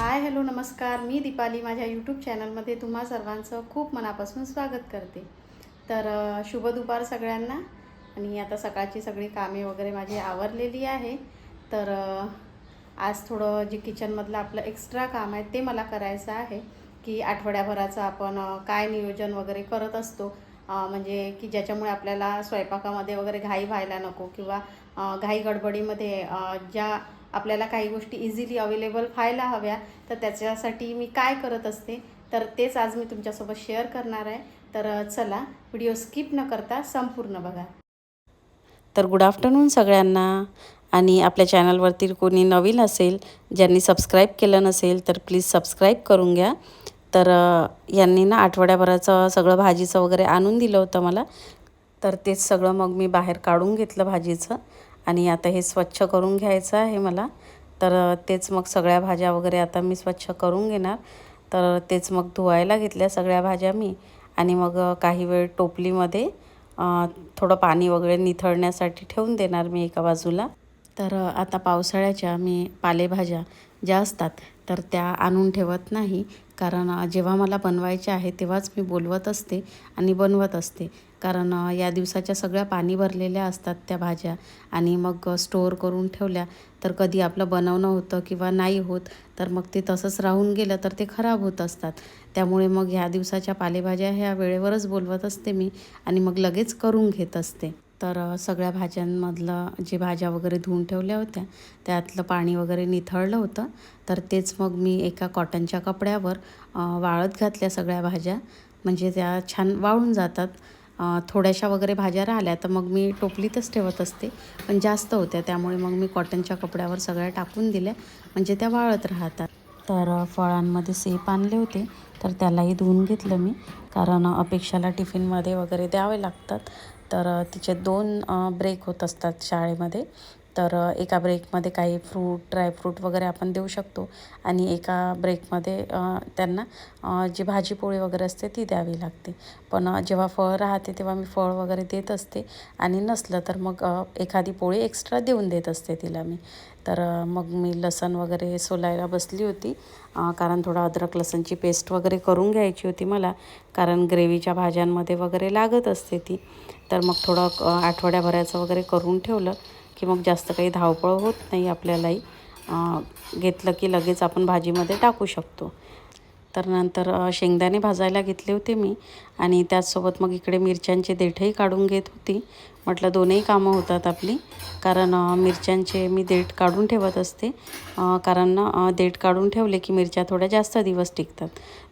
Hi hello नमस्कार. मी दीपाली. माझ्या YouTube चॅनलमध्ये तुम्हा सर्वांचं खूप मनापासून स्वागत करते. तर शुभ दुपार सगळ्यांना. आणि आता सकाळची सगळी कामे वगैरे माझी आवरलेली आहे. तर आज थोडं जे किचनमधलं आपलं एक्स्ट्रा काम आहे ते मला करायचं आहे की आठवड्याभराचं आपण काय नियोजन वगैरे करत असतो. म्हणजे की ज्याच्यामुळे आपल्याला स्वयंपाकामध्ये वगैरे घाई व्हायला नको किंवा घाई गडबडीमध्ये ज्या आपल्याला काही गोष्टी इझिली अवेलेबल व्हायला हव्या तर त्याच्यासाठी मी काय करत असते तर तेच आज मी तुमच्यासोबत शेअर करणार आहे. तर चला व्हिडिओ स्किप न करता संपूर्ण बघा. तर गुड आफ्टरनून सगळ्यांना. आणि आपल्या चॅनलवरती कोणी नवीन असेल ज्यांनी सबस्क्राईब केलं नसेल तर प्लीज सबस्क्राईब करून घ्या. तर यांनी ना आठवड्याभराचं सगळं भाजीचं वगैरे आणून दिलं होतं मला. तर तेच सगळं मग मी बाहेर काढून घेतलं भाजीचं. आणि आता हे स्वच्छ करून घ्यायचं आहे मला. तर तेच मग सगळ्या भाज्या वगैरे आता मी स्वच्छ करून घेणार. तर तेच मग धुवायला घेतल्या सगळ्या भाज्या मी. आणि मग काही वेळ टोपलीमध्ये थोडं पाणी वगैरे निथळण्यासाठी ठेवून देणार मी एका बाजूला. तर आता पावसाळ्याच्या मी पालेभाज्या ज्या असतात तर त्या आणून ठेवत नाही. कारण जेव्हा मला बनवायच्या आहे तेव्हाच मी बोलवत असते आणि बनवत असते. कारण या दिवसाच्या सगळ्या पाणी भरलेल्या असतात त्या भाज्या आणि मग स्टोअर करून ठेवल्या. तर कधी आपलं बनवणं होतं किंवा नाही होत तर मग ते तसंच राहून गेलं तर ते खराब होत असतात. त्यामुळे मग ह्या दिवसाच्या पालेभाज्या ह्या वेळेवरच बोलवत असते मी आणि मग लगेच करून घेत असते. तर सगळ्या भाज्यांमधलं जे भाज्या वगैरे धुवून ठेवल्या होत्या त्यातलं पाणी वगैरे निथळलं होतं. तर तेच मग मी एका कॉटनच्या कपड्यावर वाळत घातल्या सगळ्या भाज्या. म्हणजे त्या छान वाळून जातात. थोड्याशा वगैरे भाज्या राहिल्या तर मग मी टोपलीतच ठेवत असते. पण जास्त होत्या त्यामुळे मग मी कॉटनच्या कपड्यावर सगळ्या टाकून दिल्या. म्हणजे त्या वाळत राहतात. तर फळांमध्ये सेप आणले होते. तर त्यालाही धुवून घेतलं मी. कारण अपेक्षाला टिफिनमध्ये वगैरे द्यावे लागतात. तर तिचे दोन ब्रेक होत असतात शाळेमध्ये. तर एका ब्रेकमध्ये काही फ्रूट ड्रायफ्रूट वगैरे आपण देऊ शकतो. आणि एका ब्रेकमध्ये त्यांना जी भाजीपोळी वगैरे असते ती द्यावी लागते. पण जेव्हा फळ राहते तेव्हा मी फळ वगैरे देत असते. आणि नसलं तर मग एखादी पोळी एक्स्ट्रा देऊन देत असते तिला मी. तर मग मी लसण वगैरे सोलायला बसली होती. कारण थोडं अद्रक लसणची पेस्ट वगैरे करून घ्यायची होती मला. कारण ग्रेव्हीच्या भाज्यांमध्ये वगैरे लागत असते ती. तर मग थोडं आठवड्याभराचं वगैरे करून ठेवलं. की मग जास्त काही धावपळ होत नाही आपल्यालाही. घेतलं की लगेच आपण भाजीमध्ये टाकू शकतो. तर नंतर शेंगदाणे भाजायला घेतले होते मी आणि त्याचसोबत मग इकडे मिरच्यांचे देठही काढून घेत होती. म्हटलं दोनही कामं होतात आपली. कारण मिरच्यांचे मी देठ काढून ठेवत असते. कारण देठ काढून ठेवले की मिरच्या थोड्या जास्त दिवस टिकतात.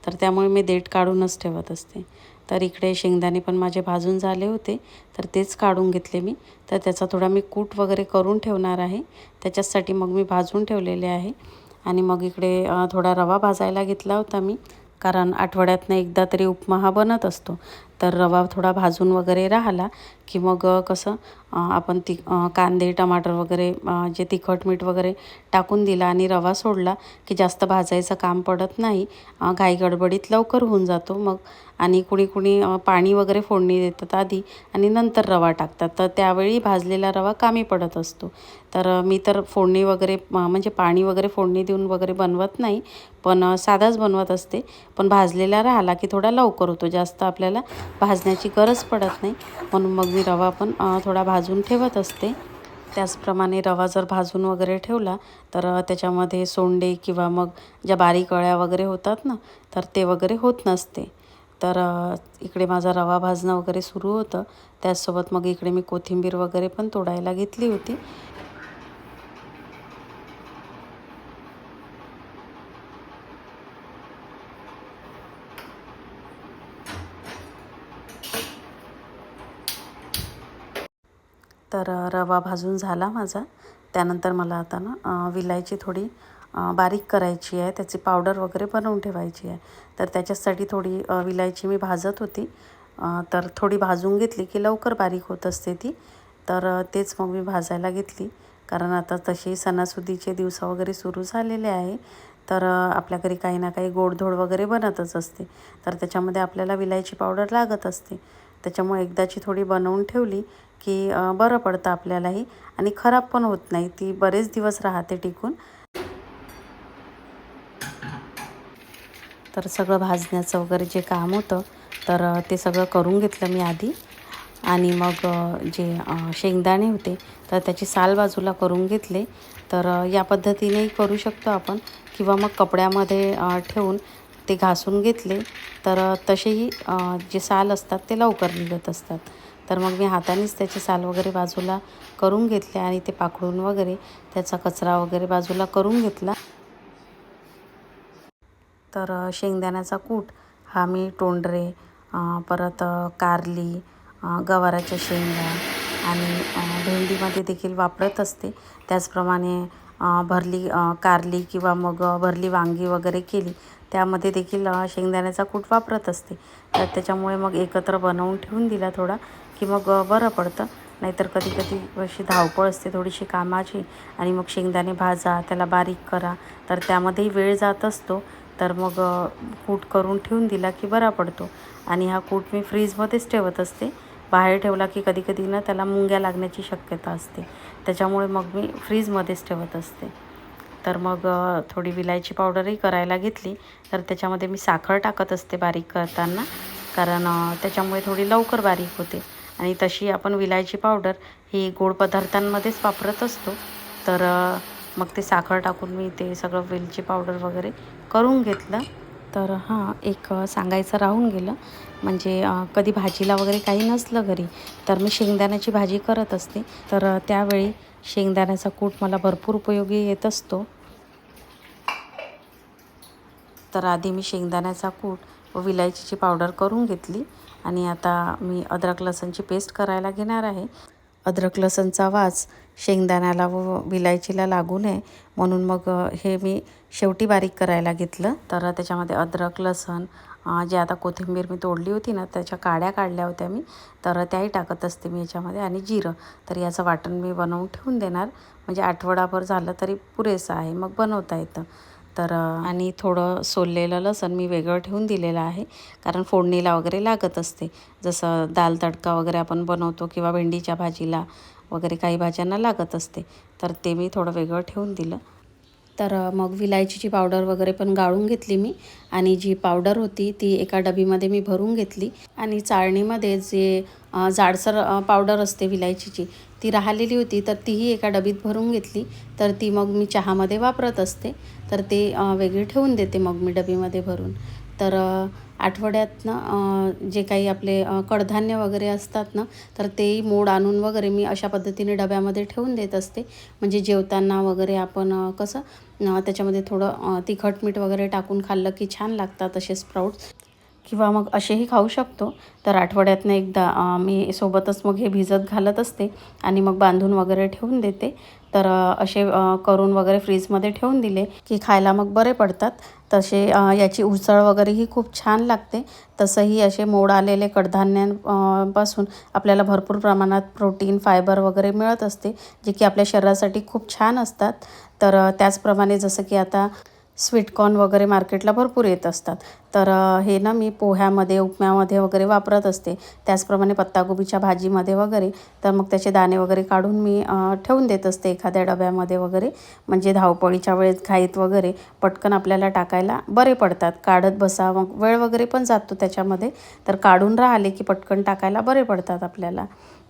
तर त्यामुळे मी देठ काढूनच ठेवत असते. तर इकडे शेंगदाणे पण माझे भाजून झाले होते. तर तेच काढून घेतले मी. तर त्याचा थोडा मी कूट वगैरे करून ठेवणार आहे. त्याच्यासाठी मग मी भाजून ठेवलेले आहे. आणि मग इकडे थोडा रवा भाजायला घेतला होता मी. कारण आठवड्यातनं एकदा तरी उपमा हा बनत असतो. तर रवा थोडा भाजून वगैरे राहिला की मग कसं आपण ती कांदे टमाटर वगैरे जे तिखट मीठ वगैरे टाकून दिला आणि रवा सोडला की जास्त भाजायचं काम पडत नाही. घाई गडबडीत लवकर होऊन जातो मग. आणि कुणी कुणी पाणी वगैरे फोडणी देतात आधी आणि नंतर रवा टाकतात. तर त्यावेळी भाजलेला रवा कामी पडत असतो. तर मी तर फोडणी वगैरे म्हणजे पाणी वगैरे फोडणी देऊन वगैरे बनवत नाही. पण साधाच बनवत असते. पण भाजलेला राहिला की थोडा लवकर होतो. जास्त आपल्याला भाजण्याची गरज पडत नाही. म्हणून मग मी रवा पण थोडा भाजून ठेवत असते. त्याचप्रमाणे रवा जर भाजून वगैरे ठेवला तर त्याच्यामध्ये सोंडे किंवा मग ज्या बारीक अळ्या वगैरे होतात ना तर ते वगैरे होत नसते. तर इकडे माझा रवा भाजणं वगैरे सुरू होतं. त्याचसोबत मग इकडे मी कोथिंबीर वगैरे पण तोडायला घेतली होती. तर रवा भाजून झाला माझा. त्यानंतर मला आता ना विलायची थोडी बारीक करायची आहे. त्याची पावडर वगैरे बनवून ठेवायची आहे. तर त्याच्यासाठी थोडी विलायची मी भाजत होती. तर थोडी भाजून घेतली की लवकर बारीक होत असते ती. तर तेच मग मी भाजायला घेतली. कारण आता तशी सणासुदीचे दिवस वगैरे सुरू झालेले आहे. तर आपल्या घरी काही ना काही गोडधोड वगैरे बनतच असते. तर त्याच्यामध्ये आपल्याला विलायची पावडर लागत असते. त्याच्यामुळे एकदाची थोडी बनवून ठेवली. की बरं पडतं आपल्यालाही आणि खराब पण होत नाही. ती बरेच दिवस राहते टिकून. तर सगळं भाजण्याचं वगैरे जे काम होतं तर ते सगळं करून घेतलं मी आधी. आणि मग जे शेंगदाणे होते तर त्याची साल बाजूला करून घेतले. तर या पद्धतीनेही करू शकतो आपण. किंवा मग कपड्यामध्ये ठेवून ते घासून घेतले. तर तसेही जे साल असतात ते लवकर निघत असतात. तर मग मी हातानेच त्याची साल वगैरे बाजूला करून घेतली आणि ते पाकडून वगैरे त्याचा कचरा वगैरे बाजूला करून घेतला. तर शेंगदाण्याचा कूट हा मी तोंडरे परत कारली गवाराच्या शेंगा आणि भेंडीमध्ये देखील वापरत असते. त्याचप्रमाणे भरली कारली किंवा मग भरली वांगी वगैरे केली त्यामध्ये देखील शेंगदाण्याचा कूट वापरत असते. तर त्याच्यामुळे मग एकत्र बनवून ठेवून दिला थोडा. की मग बरं पडतं. नाहीतर कधी कधी अशी धावपळ असते थोडीशी कामाची आणि मग शेंगदाणे भाजा त्याला बारीक करा. तर त्यामध्येही वेळ जात असतो. तर मग कूट करून ठेवून दिला की बरा पडतो. आणि हा कूट मी फ्रीजमध्येच ठेवत असते. बाहेर ठेवला की कधी कधी ना त्याला मुंग्या लागण्याची शक्यता असते. त्याच्यामुळे मग मी फ्रीजमध्येच ठेवत असते. तर मग थोडी विलायची पावडरही करायला घेतली. तर त्याच्यामध्ये मी साखर टाकत असते बारीक करताना. कारण त्याच्यामुळे थोडी लवकर बारीक होते. आणि तशी आपण विलायची पावडर ही गोड पदार्थांमध्येच वापरत असतो. तर मग ते साखर टाकून मी ते सगळं वेलची पावडर वगैरे करून घेतलं. तर हां एक सांगायचं राहून गेलं. म्हणजे कधी भाजीला वगैरे काही नसलं घरी तर मी शेंगदाण्याची भाजी करत असते. तर त्यावेळी शेंगदाण्याचा कूट मला भरपूर उपयोगी येत असतो. तर आधी मी शेंगदाण्याचा कूट व विलायचीची पावडर करून घेतली. आणि आता मी अद्रक लसणची पेस्ट करायला घेणार आहे. अद्रक लसणचा वास शेंगदाण्याला व विलायचीला लागू नये म्हणून मग हे मी शेवटी बारीक करायला घेतलं. तर त्याच्यामध्ये अद्रक लसण जे आता कोथिंबीर मी तोडली होती ना त्याच्या काड्या काढल्या होत्या मी. तर त्याही टाकत असते मी याच्यामध्ये. आणि जिरं तर याचं वाटण मी बनवून ठेवून देणार. म्हणजे आठवडाभर झालं तरी पुरेसं आहे. मग बनवता येतं. तर आणि थोडं सोललेलं लसण मी वेगळं ठेवून दिलेलं आहे. कारण फोडणीला वगैरे लागत असते. जसं दाल तडका वगैरे आपण बनवतो किंवा भेंडीच्या भाजीला वगैरे काही भाज्यांना लागत असते. तर ते मी थोडं वेगळं ठेवून दिलं. तर मग विलायचीची पावडर वगैरे पण गाळून घेतली मी. आणि जी पावडर होती ती एका डबीमध्ये मी भरून घेतली. आणि चाळणीमध्ये जे जाडसर पावडर असते विलायचीची ती राहिलेली होती तर तीही एका डबीत भरून घेतली. तर ती मग मी चहामध्ये वापरत असते. तर ते वेगळी ठेवून देते मग मी डबीमध्ये भरून. तर आठवड्यातनं जे काही आपले कडधान्य वगैरे असतात ना तर तेही मोड आणून वगैरे मी अशा पद्धतीने डब्यामध्ये ठेवून देत असते. म्हणजे जेवताना वगैरे आपण कसं त्याच्यामध्ये थोडं तिखट मीठ वगैरे टाकून खाल्लं की छान लागतात असे स्प्राऊट्स किंवा मग असेही खाऊ शकतो. तर आठवड्यातनं एकदा मी सोबतच मग हे भिजत घालत असते आणि मग बांधून वगैरे ठेवून देते. तर असे करून वगैरे फ्रीजमध्ये ठेवून दिले की खायला मग बरे पडतात. तसे याची उसळ वगैरेही खूप छान लागते. तसंही असे मोड आलेले कडधान्यांपासून आपल्याला भरपूर प्रमाणात प्रोटीन फायबर वगैरे मिळत असते जे की आपल्या शरीरासाठी खूप छान असतात. तर त्याचप्रमाणे जसं की आता स्वीटकॉर्न वगैरे मार्केटला भरपूर येत असतात. तर हे ना मी पोह्यामध्ये उपम्यामध्ये वगैरे वापरत असते. त्याचप्रमाणे पत्ताकोबीच्या भाजीमध्ये वगैरे. तर मग त्याचे दाणे वगैरे काढून मी ठेवून देत असते एखाद्या डब्यामध्ये वगैरे. म्हणजे धावपळीच्या वेळेस घाईत वगैरे पटकन आपल्याला टाकायला बरे पडतात. काढत बसा मग वेळ वगैरे पण जातो त्याच्यामध्ये. तर काढून राहिले की पटकन टाकायला बरे पडतात आपल्याला.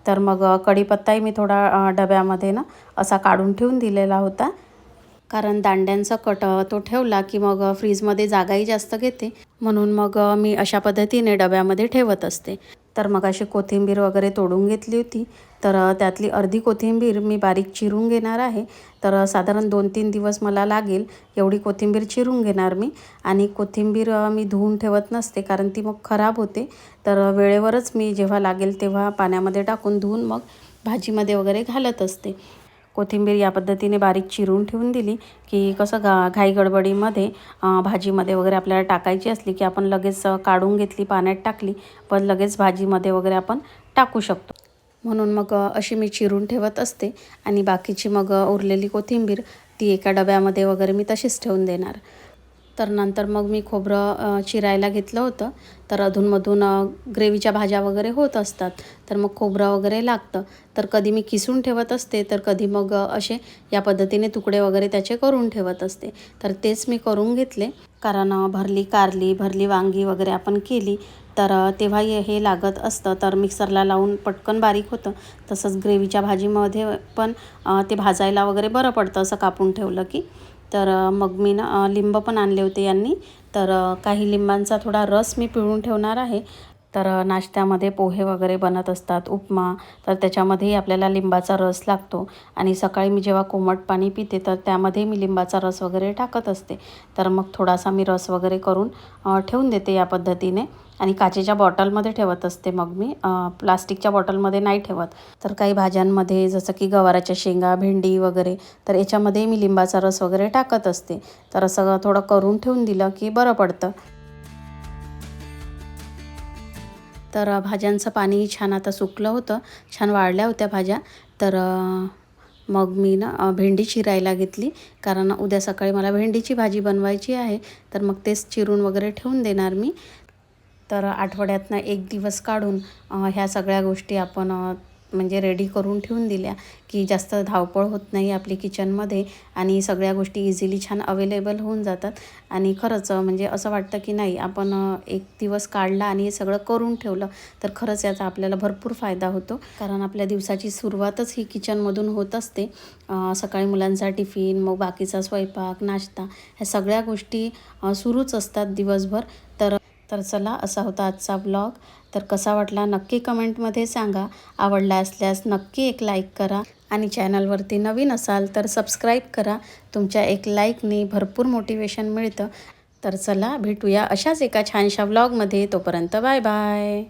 तर मग कढीपत्ताही मी थोडा डब्यामध्ये ना असा काढून ठेवून दिलेला होता. कारण दांड्यांचा कट तो ठेवला की मग फ्रीजमध्ये जागाही जास्त घेते. म्हणून मग मी अशा पद्धतीने डब्यामध्ये ठेवत असते. तर मग अशी कोथिंबीर वगैरे तोडून घेतली होती. तर त्यातली अर्धी कोथिंबीर मी बारीक चिरून घेणार आहे. तर साधारण दोन तीन दिवस मला लागेल एवढी कोथिंबीर चिरून घेणार मी. आणि कोथिंबीर मी धुवून ठेवत नसते कारण ती मग खराब होते. तर वेळेवरच मी जेव्हा लागेल तेव्हा पाण्यामध्ये टाकून धुवून मग भाजीमध्ये वगैरे घालत असते. कोथिंबीर या पद्धतीने बारीक चिरून ठेवून दिली की कसं गा घाई गडबडीमध्ये भाजीमध्ये वगैरे आपल्याला टाकायची असली की आपण लगेच काढून घेतली पाण्यात टाकली पण लगेच भाजीमध्ये वगैरे आपण टाकू शकतो. म्हणून मग अशी मी चिरून ठेवत असते आणि बाकीची मग उरलेली कोथिंबीर ती एका डब्यामध्ये वगैरे मी तशीच ठेवून देणार. तर नंतर मग मी खोबरं चिरायला घेतलं होतं. तर अधूनमधून ग्रेव्हीच्या भाज्या वगैरे होत असतात. तर मग खोबरं वगैरे लागतं. तर कधी मी किसून ठेवत असते तर कधी मग असे या पद्धतीने तुकडे वगैरे त्याचे करून ठेवत असते. तर तेच मी करून घेतले. कारण भरली कारली भरली वांगी वगैरे आपण केली तर तेव्हा हे लागत असतं. तर मिक्सरला लावून पटकन बारीक होतं. तसंच ग्रेव्हीच्या भाजीमध्ये पण ते भाजायला वगैरे बरं पडतं असं कापून ठेवलं की. तर मग मी ना लिंब पण आणले होते यांनी. तर काही लिंबांचा थोडा रस मी पिळून ठेवणार आहे. तर नाश्त्यामध्ये पोहे वगैरे बनत असतात उपमा. तर त्याच्यामध्येही आपल्याला लिंबाचा रस लागतो. आणि सकाळी मी जेव्हा कोमट पाणी पिते तर त्यामध्ये मी लिंबाचा रस वगैरे टाकत असते. तर मग थोडासा मी रस वगैरे करून ठेवून देते या पद्धतीने. आणि काचेच्या बॉटलमध्ये ठेवत असते मग मी. प्लास्टिकच्या बॉटलमध्ये नाही ठेवत. तर काही भाज्यांमध्ये जसं की गवाराच्या शेंगा भेंडी वगैरे तर याच्यामध्ये मी लिंबाचा रस वगैरे टाकत असते. तर असं थोडं करून ठेवून दिलं की बरं पडतं. तर भाज्यांचं पाणी छान आता सुकलं होतं. छान वाळल्या होत्या भाज्या. तर मग मी ना भेंडी चिरायला घेतली. कारण उद्या सकाळी मला भेंडीची भाजी बनवायची आहे. तर मग तेच चिरून वगैरे ठेवून देणार मी. तर आठवड्यातनं एक दिवस काढून ह्या सगळ्या गोष्टी आपण म्हणजे रेडी करून ठेवून दिल्या की जास्त धावपळ होत नाही आपली किचनमध्ये आणि सगळ्या गोष्टी इझिली छान अवेलेबल होऊन जातात. आणि खरंच म्हणजे असं वाटतं की नाही आपण एक दिवस काढला आणि हे सगळं करून ठेवलं तर खरंच याचा आपल्याला भरपूर फायदा होतो. कारण आपल्या दिवसाची सुरुवातच ही किचनमधून होत असते. सकाळी मुलांचा टिफिन मग बाकीचा स्वयंपाक नाश्ता ह्या सगळ्या गोष्टी सुरूच असतात दिवसभर. तर तर चला असा होता आजचा ब्लॉग तर कसा वाटला नक्की कमेंटमध्ये सांगा. आवडला असल्यास नक्की एक लाईक करा. आणि चॅनलवरती नवीन असाल तर सबस्क्राईब करा. तुमच्या एक लाईकने भरपूर मोटिवेशन मिळतं. तर चला भेटूया अशाच एका छानशा ब्लॉगमध्ये तोपर्यंत बाय बाय